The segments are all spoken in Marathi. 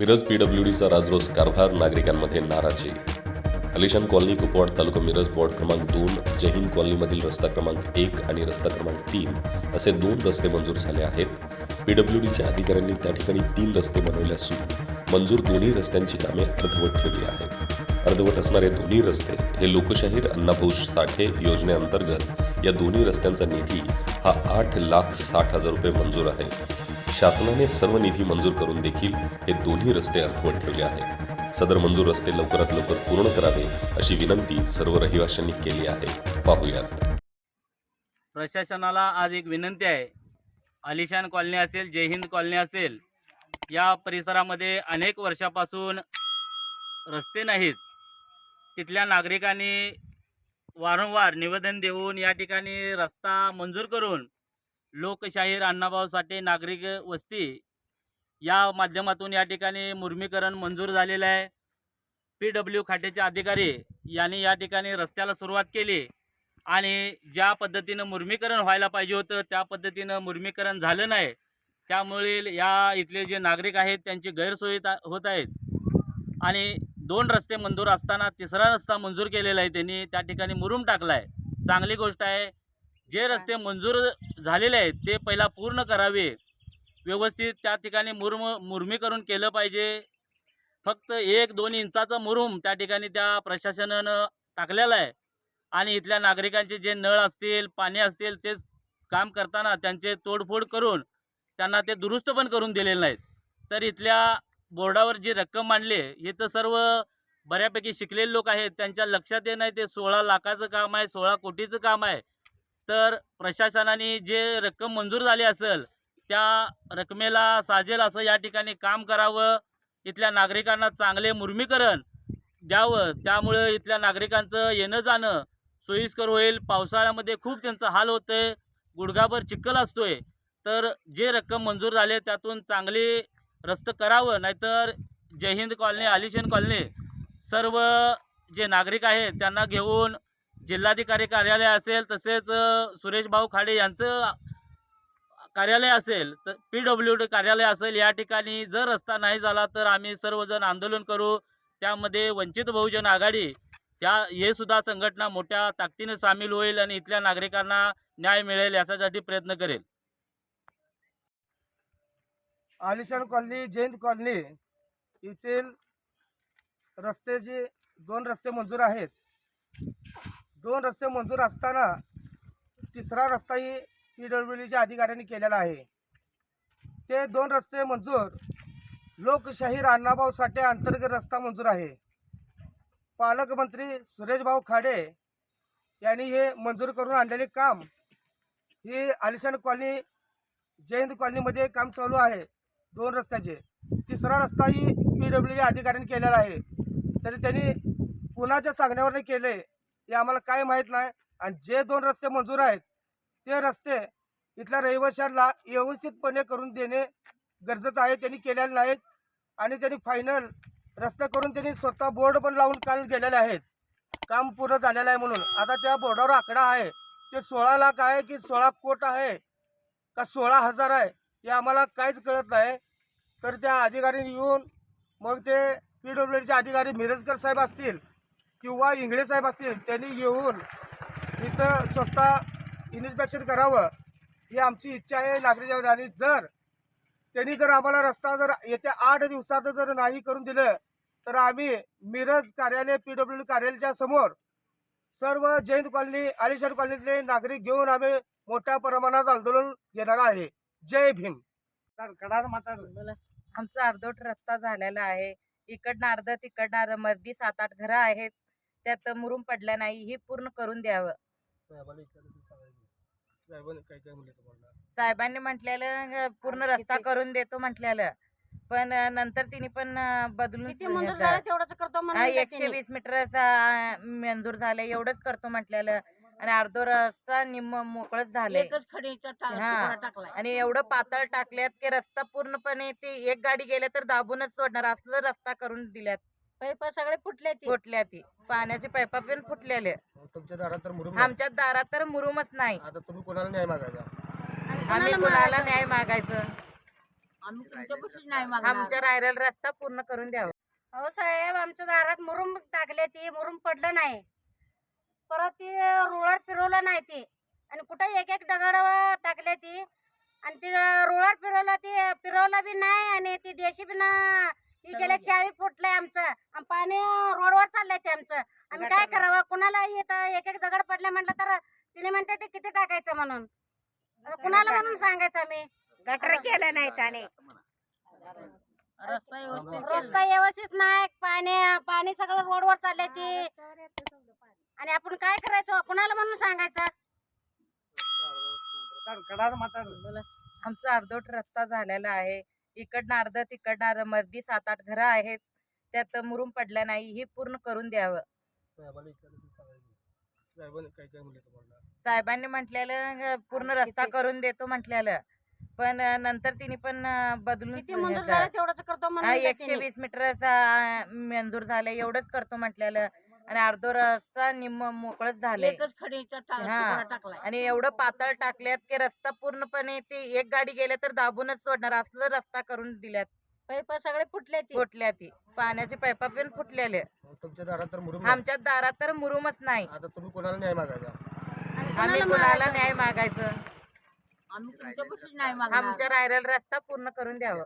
मिरज पीडब्ल्यूडीचा राजरोस कारभार नागरिकांमध्ये नाराजी. अलिशान कॉलनी कुपवाड तालुका मिरज वॉर्ड क्रमांक दोन जहीन कॉलनीमधील रस्ता क्रमांक एक आणि रस्ता क्रमांक तीन असे दोन रस्ते मंजूर झाले आहेत. पीडब्ल्यूडीच्या अधिकाऱ्यांनी त्या ठिकाणी तीन रस्ते बनवले असून मंजूर दोन्ही रस्त्यांची कामे अर्धवट ठेवली आहेत. अर्धवट असणारे दोन्ही रस्ते हे लोकशाहीर अण्णाभाऊ साठे योजनेअंतर्गत या दोन्ही रस्त्यांचा निधी हा आठ लाख साठ हजार रुपये मंजूर आहे. शासनाने सर्व निधी मंजूर करून देखील हे दोन्ही रस्ते अर्धवट ठेवले आहेत. सदर मंजूर रस्ते लवकरात लवकर पूर्ण करावे अशी विनंती सर्व रहिवाशांनी केली आहे. पाहूयात. प्रशासनाला आज एक विनंती आहे. आलिशान कॉलनी असेल जय हिंद कॉलनी असेल या परिसरामध्ये अनेक वर्षापासून रस्ते नाहीत. तिथल्या नागरिकांनी वारंवार निवेदन देऊन या ठिकाणी रस्ता मंजूर करून लोकशाहीर अण्णाभाऊ साठे नागरिक वस्ती या माध्यमातून या ठिकाणी मुर्मीकरण मंजूर झालेलं आहे. पी डब्ल्यू खाटेचे अधिकारी यांनी या ठिकाणी रस्त्याला सुरुवात केली आणि ज्या पद्धतीनं मुर्मीकरण व्हायला पाहिजे होतं त्या पद्धतीनं मुर्मीकरण झालं नाही. त्यामुळे या इथले जे नागरिक आहेत त्यांची गैरसोयी होत आहेत. आणि दोन रस्ते मंजूर असताना तिसरा रस्ता मंजूर केलेला आहे त्यांनी त्या ठिकाणी मुरूम टाकला आहे चांगली गोष्ट आहे जे रस्ते मंजूर झालेले आहेत ते पहिला पूर्ण करावे. व्यवस्थित त्या ठिकाणी मुरम मुर्मीकरण केलं पाहिजे. फक्त एक दोन इंचाचं मुरुम त्या ठिकाणी त्या प्रशासनानं टाकलेलं आहे. आणि इथल्या नागरिकांचे जे नळ असतील पाणी असतील ते काम करताना त्यांचे तोडफोड करून त्यांना ते दुरुस्त पण करून दिलेले नाहीत. तर इथल्या बोर्डावर जी रक्कम मांडली हे तर सर्व बऱ्यापैकी शिकलेले लोक आहेत. त्यांच्या लक्षात येत नाही ते सोळा लाखाचं काम आहे सोळा कोटीचं काम आहे. तर प्रशासनाने जे रक्कम मंजूर झाली असेल त्या रकमेला साजेल असं या ठिकाणी काम करावं इथल्या नागरिकांना चांगले मुर्मीकरण द्यावं त्यामुळं इथल्या नागरिकांचं येणं जाणं सोयीस्कर होईल. पावसाळ्यामध्ये खूप त्यांचं हाल होतं आहे गुडघाभर चिखल असतोय. तर जे रक्कम मंजूर झाले त्यातून चांगली रस्तं करावं नाहीतर जय हिंद कॉलनी आलिशान कॉलनी सर्व जे नागरिक आहेत त्यांना घेऊन जिल्हाधिकारी कार्यालय असेल तसेच सुरेश भाऊ खाडे यांचं कार्यालय असेल तर पी डब्ल्यू डी कार्यालय असेल या ठिकाणी जर रस्ता नाही झाला तर आम्ही सर्वजण आंदोलन करू. त्यामध्ये वंचित बहुजन आघाडी त्या हे सुद्धा संघटना मोठ्या ताकदीने सामील होईल आणि इथल्या नागरिकांना न्याय मिळेल याच्यासाठी प्रयत्न करेल. आलिशान कॉलनी जयंत कॉलनी येथील रस्त्याचे दोन रस्ते मंजूर आहेत. दोन रस्ते मंजूर असताना तिसरा रस्ताही पी डब्ल्यू डीच्या अधिकाऱ्यांनी केलेला आहे. ते दोन रस्ते मंजूर लोकशाहीर अण्णाभाऊ साठे अंतर्गत रस्ता मंजूर आहे. पालकमंत्री सुरेशभाऊ खाडे यांनी हे मंजूर करून आणलेले काम ही आलिशान कॉलनी जयंत कॉलनीमध्ये काम चालू आहे दोन रस्त्याचे. तिसरा रस्ताही पी डब्ल्यू डी अधिकाऱ्यांनी केलेला आहे. तरी त्यांनी कुणाच्या सांगण्यावर नाही केले हे आम्हाला काय माहीत नाही. आणि जे दोन रस्ते मंजूर आहेत ते रस्ते इथल्या रहिवाशांना व्यवस्थितपणे करून देणे गरजेचं आहे. त्यांनी केलेले नाहीत. आणि त्यांनी फायनल रस्ते करून त्यांनी स्वतः बोर्ड पण लावून काल गेलेले आहेत. काम पूर्ण झालेलं आहे म्हणून. आता त्या बोर्डावर आकडा आहे. ते सोळा लाख आहे की सोळा कोट आहे? का सोळा हजार आहे? हे आम्हाला काहीच कळत नाही. तर त्या अधिकाऱ्यांनी येऊन मग ते पी डब्ल्यू डीचे अधिकारी मिरजकर साहेब असतील किंवा इंगळे साहेब असतील त्यांनी येऊन इथं स्वतः इन्स्पेक्शन करावं. ही आमची इच्छा आहे नागरिक आणि जर त्यांनी जर आम्हाला रस्ता जर येत्या आठ दिवसात जर नाही करून दिलं तर आम्ही मिरज कार्यालय पी डब्ल्यू कार्यालयाच्या समोर सर्व जयंत कॉलनी आलिशान कॉलनीतले नागरिक घेऊन आम्ही मोठ्या प्रमाणात आंदोलन घेणार आहे. जय भीम. आमचा अर्धवट रस्ता झालेला आहे. इकडनं अर्ध तिकडनं अर्ध. मर्दी सात आठ घरं आहेत. त्यात मुरुम पडल्या नाही हे पूर्ण करून द्यावं. साहेबांनी म्हटलेलं पूर्ण रस्ता करून देतो म्हटलेलं. पण नंतर तिने पण बदलून किती मंजूर सांगितलं. झालं तेवढंच करतो हा, म्हणून एकशे वीस मीटरचा मंजूर झालं एवढंच करतो म्हटलेलं. आणि अर्धो रस्ता निम्म मोकळच झाले एकच खडीचा टा- हा. तुकडा टाकलाय. आणि एवढं पातळ टाकल्यात की रस्ता पूर्णपणे ते एक गाडी गेल्या तर दाबूनच सोडणार. असलं रस्ता करून दिल्यात. पैप सगळे फुटले ते. फुटल्या ती. पाण्याची पाईपा पण फुटलेले. तुमच्या दारात तर मुरुम आमच्या दारात तर मुरुमच नाही. आता तुम्ही कोणाला न्याय मागायचा? आम्ही कोणाला? न्याय मागायचं? आम्ही तुमच्यापाशीच नाही मागणार. आमच्या राहिलेला रस्ता पूर्ण करून द्यावा. अहो साहेब आमच्या दारात मुरुम टाकले ती मुरुम पडलं नाही. परत ती रोळर फिरवलं नाही ती. आणि कुठं एक एक दगड टाकले ती. आणि ती रोळर फिरवलं ती फिरवलं बी नाही आणि ती देशी बी ना ती गेल्या चावी फुटलंय आमचं. आणि पाणी रोडवर चाललंय ते आमचं. आम्ही काय करावं? कुणाला येतं एक एक दगड पडले म्हटलं तर तिने म्हणते ते किती टाकायचं म्हणून? आता कुणाला म्हणून सांगायचं आम्ही गटर केलं नाही त्याने. रस्ता व्यवस्थित रस्ता व्यवस्थित नाही. पाणी पाणी सगळं रोडवर चाललंय ती. आणि आपण काय करायचं? कुणाला म्हणून सांगायचं? आमचा अर्धवट रस्ता झालेला आहे. इकडनं अर्ध तिकडनं अर्ध मर्दी सात आठ घरं आहेत त्यात मुरुम पडलं नाही ही पूर्ण करून द्यावं साहेबांनी विचारलं की सांगायचं. साहेबांनी काय काय म्हणले तुम्हाला साहेबांनी म्हटलेलं पूर्ण रस्ता करून देतो म्हटलेलं पण अं, नंतर तिने पण अं, बदलून किती मंजूर सांगितलं. तेवढंच करतो हा, म्हणून एकशे वीस मीटरचा मंजूर झालं एवढंच करतो म्हटलेलं आणि अर्धो रस्ता निम्म मोकळच झाले एकच खडीचा टा- हा. तुकडा टाकलाय. आणि एवढं पातळ टाकल्यात की रस्ता पूर्णपणे ते एक गाडी गेल्या तर दाबूनच सोडणार. असलं रस्ता करून दिल्यात. पैप सगळे फुटले ती. फुटल्या ती. पाण्याचे पैपा पण फुटलेले. तुमच्या दारात तर मुरुम. आमच्या दारात तर मुरुमच नाही. आता तुम्ही कोणाला न्याय मागायचा? आम्ही कुणाला न्याय मागायचं? आम्ही तुमच्यापाशीच नाही मागणार. आमच्या राहिलेला रस्ता पूर्ण करून द्यावं.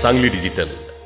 सांगली डिजिटल.